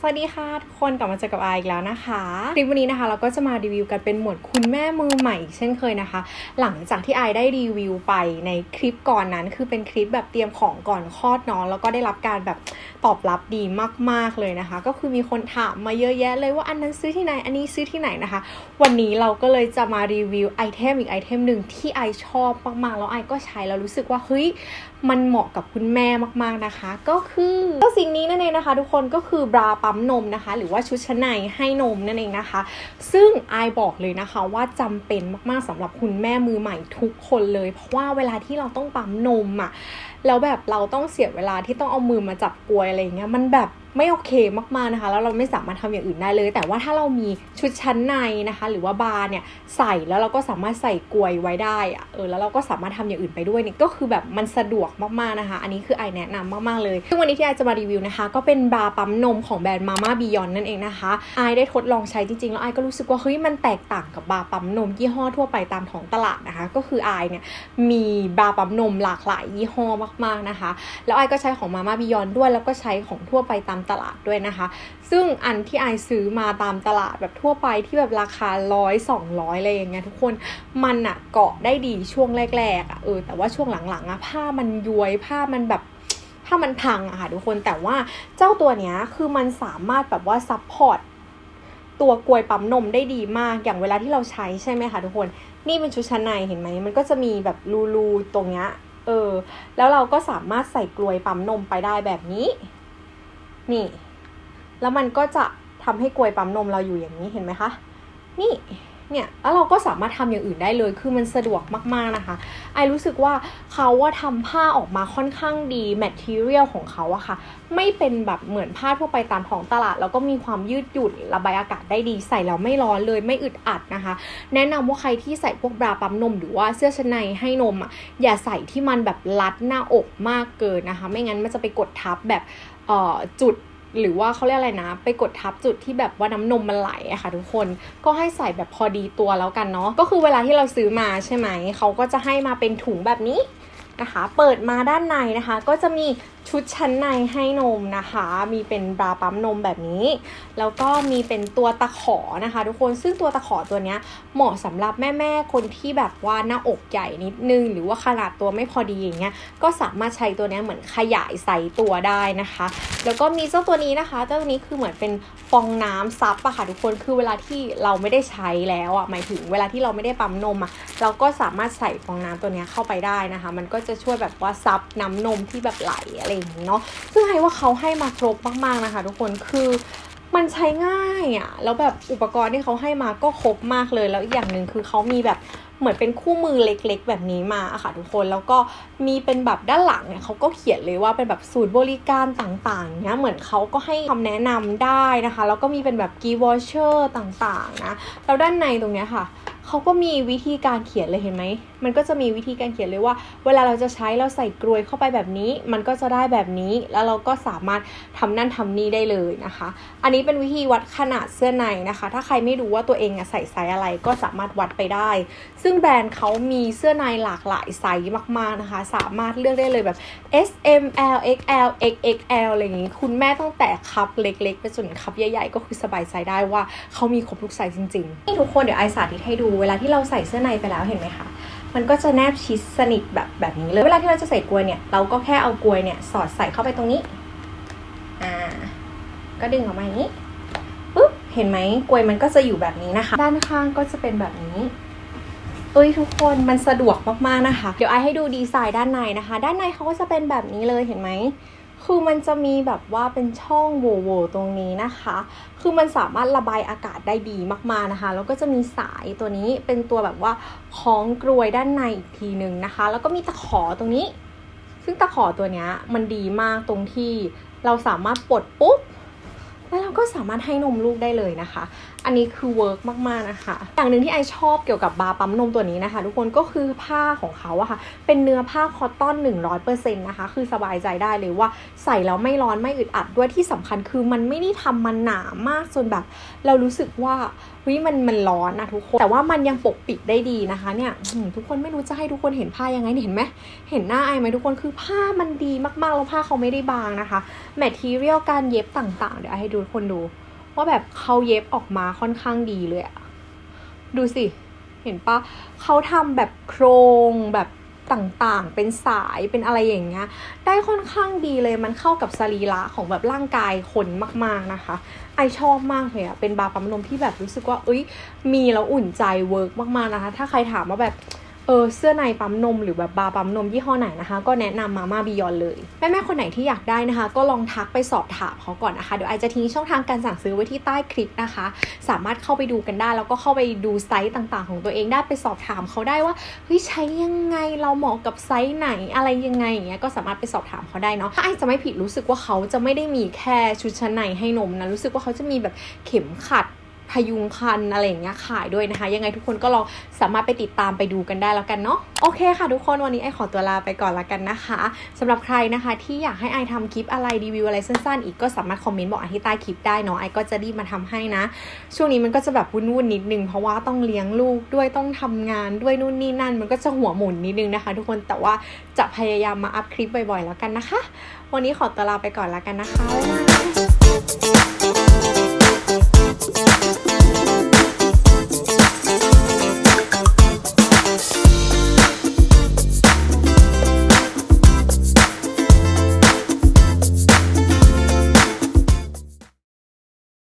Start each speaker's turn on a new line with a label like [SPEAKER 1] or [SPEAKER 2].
[SPEAKER 1] สวัสดีค่ะทุกคนกลับมาเจอกับอายอีกแล้วนะคะคลิปวันนี้นะคะ เราก็จะมารีวิวกันเป็นหมวดคุณแม่มือใหม่อีกเช่นเคยนะคะ หลังจากที่อายได้รีวิวไปในคลิปก่อนนั้น คือเป็นคลิปแบบเตรียมของก่อนคลอดน้องแล้วก็ได้รับการแบบตอบรับดีมากๆเลยนะคะ ก็คือมีคนถามมาเยอะแยะเลยว่าอันนั้นซื้อที่ไหนอันนี้ซื้อที่ไหนนะคะ วันนี้เราก็เลยจะมารีวิวไอเทมอีกไอเทมหนึ่งที่ไอชอบมากๆแล้วไอก็ใช้แล้วรู้สึกว่าเฮ้ยมันเหมาะกับคุณแม่มากๆนะคะ ก็คือเจ้าสิ่งนี้นั่นเองนะคะ ทุกคนก็คือบราปั๊ั๊มนมนะคะ หรือว่าชุดชั้นในให้นมนั่นเองนะคะ ซึ่งไอบอกเลยนะคะว่าจำเป็นมากๆสำหรับคุณแม่มือใหม่ทุกคนเลย เพราะว่าเวลาที่เราต้องปั๊มนมอะ่ะแล้วแบบเราต้องเสียเวลาที่ต้องเอามือมาจับกลวยอะไรเงี้ยมันแบบไม่โอเคมากๆนะคะ แล้วเราไม่สามารถทำอย่างอื่นได้เลย แต่ว่าถ้าเรามีชุดชั้นในนะคะ หรือว่าบาร์เนี่ยใส่แล้วเราก็สามารถใส่กลวยไว้ได้อะเออแล้วเราก็สามารถทำอย่างอื่นไปด้วยเนี่ยก็คือแบบมันสะดวกมากๆนะคะ อันนี้คือไอแนะนำมากๆเลยซึ่งวันนี้ที่ไอจะมารีวิวนะคะ ก็เป็นบาร์ปั๊มนมของแบรนด์มาม่าบียอนนั่นเองนะคะไอได้ทดลองใช้จริงๆ แล้วไอก็รู้สึกว่าเฮ้ยมันแตกต่างกับบาร์ปั๊มนมยี่ห้อทั่วไปตามท้องตลาดนะคะ ก็คือไอเนี่ยมีบาร์ปั๊มนมหลากหลายยี่ห้อมากๆนะคะ แล้วไอก็ใช้ของมาม่าบิยอนด้วยแล้วก็ใช้ของทั่วไปตามตลาดด้วยนะคะ ซึ่งอันที่ไอซื้อมาตามตลาดแบบทั่วไปที่แบบราคาร้อยสองร้อยอะไรอย่างเงี้ยทุกคนมันอะเกาะได้ดีช่วงแรกๆอะเออแต่ว่าช่วงหลังๆอะผ้ามันย้วยผ้ามันแบบผ้ามันพังอะค่ะทุกคนแต่ว่าเจ้าตัวเนี้ยคือมันสามารถแบบว่าซัพพอร์ตตัวกลวยปั๊มนมได้ดีมากอย่างเวลาที่เราใช้ใช่ไหมคะทุกคนนี่เป็นชุดชั้นในเห็นไหมมันก็จะมีแบบรูๆตรงเนี้ยเออแล้วเราก็สามารถใส่กลวยปั๊มนมไปได้แบบนี้ นี่ แล้วมันก็จะทำให้กลวยปั๊มนมเราอยู่อย่างนี้เห็นไหมคะ นี่ เนี่ย แล้วเราก็สามารถทำอย่างอื่นได้เลย คือมันสะดวกมากๆนะคะ ไอรู้สึกว่าเขาว่าทำผ้าออกมาค่อนข้างดีแมทเทียลของเขาอะค่ะ ไม่เป็นแบบเหมือนผ้าทั่วไปตามท้องตลาด แล้วก็มีความยืดหยุ่นระบายอากาศได้ดี ใส่แล้วไม่ร้อนเลย ไม่อึดอัดนะคะ แนะนำว่าใครที่ใส่พวกบราปั๊มนม หรือว่าเสื้อชั้นในให้นมอะอย่าใส่ที่มันแบบรัดหน้าอกมากเกินนะคะ ไม่งั้นมันจะไปกดทับแบบ จุดหรือว่าเขาเรียกอะไรนะ ไปกดทับจุดที่แบบว่าน้ำนมมันไหลอะค่ะทุกคนก็ให้ใส่แบบพอดีตัวแล้วกันเนาะก็คือเวลาที่เราซื้อมาใช่ไหมเขาก็จะให้มาเป็นถุงแบบนี้นะคะ เปิดมาด้านในนะคะ ก็จะมี ชุดชั้นในให้นมนะคะ มีเป็นบราปั๊มนมแบบนี้ แล้วก็มีเป็นตัวตะขอนะคะ ทุกคนซึ่งตัวตะขอตัวนี้เหมาะสำหรับแม่ๆคนที่แบบว่าหน้าอกใหญ่นิดนึง หรือว่าขนาดตัวไม่พอดีอย่างเงี้ยก็สามารถใช้ตัวนี้เหมือนขยายไซส์ตัวได้นะคะ แล้วก็มีเจ้าตัวนี้นะคะเจ้าตัวนี้คือเหมือนเป็นฟองน้ำซับอะค่ะทุกคนคือเวลาที่เราไม่ได้ใช้แล้วอะหมายถึงเวลาที่เราไม่ได้ปั๊มนมอะเราก็สามารถใส่ฟองน้ำตัวนี้เข้าไปได้นะคะ มันก็จะช่วยแบบว่าซับน้ำนมที่แบบไหลอะไรอย่างนี้เนาะซึ่งไฮว่าเขาให้มาครบมากๆนะคะ ทุกคนคือมันใช้ง่ายอะ่ะแล้วแบบอุปกรณ์ที่เขาให้มาก็ครบมากเลย แล้วอีกอย่างหนึ่งคือเขามีแบบเหมือนเป็นคู่มือเล็กๆ แบบนี้มาค่ะทุกคนแล้วก็มีเป็นแบบด้านหลังเนี่ยเขาก็เขียนเลยว่าเป็นแบบสูตรบริการต่างๆเนี้ยเหมือนเขาก็ให้คำแนะนำได้นะคะ แล้วก็มีเป็นแบบกีวอชเชอร์ต่างๆนะแล้วด้านในตรงเนี้ยค่ะ เขาก็มีวิธีการเขียนเลยเห็นไหม มันก็จะมีวิธีการเขียนเลยว่า เวลาเราจะใช้เราใส่กลวยเข้าไปแบบนี้ มันก็จะได้แบบนี้ แล้วเราก็สามารถทำนั่นทำนี่ได้เลยนะคะ อันนี้เป็นวิธีวัดขนาดเสื้อในนะคะ ถ้าใครไม่รู้ว่าตัวเองใส่ไซส์อะไรก็สามารถวัดไปได้ ซึ่งแบรนด์เขามีเสื้อในหลากหลายไซส์มากๆนะคะ สามารถเลือกได้เลยแบบ S M L X L X X L อะไรอย่างนี้ คุณแม่ตั้งแต่คัพเล็กๆไปจนคัพใหญ่ๆ ก็คือสบายใจได้ว่าเขามีครบทุกไซส์จริงๆนี่ทุกคนเดี๋ยวไอสาธิตให้ดูเวลาที่เราใส่เสื้อในไปแล้วเห็นไหมคะมันก็จะแนบชิดสนิทแบบแบบนี้เลยเวลาที่เราจะใส่กลวยเนี่ยเราก็แค่เอากลวยเนี่ยสอดใส่เข้าไปตรงนี้อ่าก็ดึงออกมาอย่างนี้ปุ๊บเห็นไหมกลวยมันก็จะอยู่แบบนี้นะคะ ด้านข้างก็จะเป็นแบบนี้เอ้ยทุกคนมันสะดวกมากๆนะคะ เดี๋ยวไอให้ดูดีไซน์ด้านในนะคะ ด้านในเขาก็จะเป็นแบบนี้เลยเห็นไหม คือมันจะมีแบบว่าเป็นช่องโหว่ๆตรงนี้นะคะ คือมันสามารถระบายอากาศได้ดีมากๆนะคะ แล้วก็จะมีสายตัวนี้เป็นตัวแบบว่าคล้องกรวยด้านในอีกทีหนึ่งนะคะ แล้วก็มีตะขอตรงนี้ ซึ่งตะขอตัวนี้มันดีมากตรงที่เราสามารถปลดปุ๊บ แล้วเราก็สามารถให้นมลูกได้เลยนะคะ อันนี้คือเวิร์กมากๆนะคะ อย่างหนึ่งที่ไอชอบเกี่ยวกับบาร์ปั๊มนมตัวนี้นะคะ ทุกคนก็คือผ้าของเขาอะค่ะ เป็นเนื้อผ้าคอตตอน 100%นะคะ คือสบายใจได้เลยว่าใส่แล้วไม่ร้อนไม่อึดอัดด้วยที่สำคัญคือมันไม่ได้ทำมันหนามากจนแบบ เรารู้สึกว่าเฮ้ยมันมันร้อนนะทุกคน แต่ว่ามันยังปกปิดได้ดีนะคะเนี่ยทุกคนไม่รู้จะให้ทุกคนเห็นผ้ายังไงเนี่ยเห็นไหมเห็นหน้าไอไหมทุกคนคือผ้ามันดีมากๆแล้วผ้าเขาไม่ได้บางนะคะแมททีเรียลการเย็บต่างๆเดี๋ยวไอให้ดูทุกคนดู ว่าแบบเขาเย็บออกมาค่อนข้างดีเลยอะดูสิ เห็นปะเขาทำแบบโครงแบบต่างๆ เป็นสายเป็นอะไรอย่างเงี้ย ได้ค่อนข้างดีเลยมันเข้ากับสรีระของแบบร่างกายคนมากๆนะคะ ไอชอบมากเลยอะเป็นบาร์ปั๊มนมที่แบบรู้สึกว่า เอ้ย มีแล้วอุ่นใจเวิร์กมากๆนะคะ ถ้าใครถามว่าแบบ เออเสื้อในปั๊มนมหรือแบบบาร์ปั๊มนมยี่ห้อไหนนะคะ ก็แนะนำมาม่าบิยอนเลย แม่ ๆ คนไหนที่อยากได้นะคะ ก็ลองทักไปสอบถามเขาก่อนนะคะ เดี๋ยวไอจะทิ้งช่องทางการสั่งซื้อไว้ที่ใต้คลิปนะคะ สามารถเข้าไปดูกันได้ แล้วก็เข้าไปดูไซส์ต่างๆ ของตัวเองได้ไปสอบถามเขาได้ว่าเฮ้ยใช้ยังไงเราเหมาะกับไซส์ไหนอะไรยังไงอย่างเงี้ยก็สามารถไปสอบถามเขาได้เนาะถ้าไอจะไม่ผิดรู้สึกว่าเขาจะไม่ได้มีแค่ชุดชั้นในให้นมนะรู้สึกว่าเขาจะมีแบบเข็มขัด พยุงคันอะไรอย่างเงี้ยขายด้วยนะคะ ยังไงทุกคนก็ลองสามารถไปติดตามไปดูกันได้แล้วกันเนาะโอเคค่ะทุกคนวันนี้ไอขอตัวลาไปก่อนละกันนะคะสำหรับใครนะคะที่อยากให้ไอทำคลิปอะไรรีวิวอะไรสั้นๆ อีกก็สามารถคอมเมนต์บอกไอที่ใต้คลิปได้เนาะไอก็จะรีบมาทำให้นะ ช่วงนี้มันก็จะแบบวุ่นๆนิดนึงเพราะว่าต้องเลี้ยงลูกด้วยต้องทำงานด้วยนู่นนี่นั่น มันก็จะหัวหมุนนิดนึงนะคะ ทุกคนแต่ว่าจะพยายามมาอัพคลิปบ่อยๆแล้วกันนะคะ วันนี้ขอตัวลาไปก่อนละกันนะคะบ๊ายบาย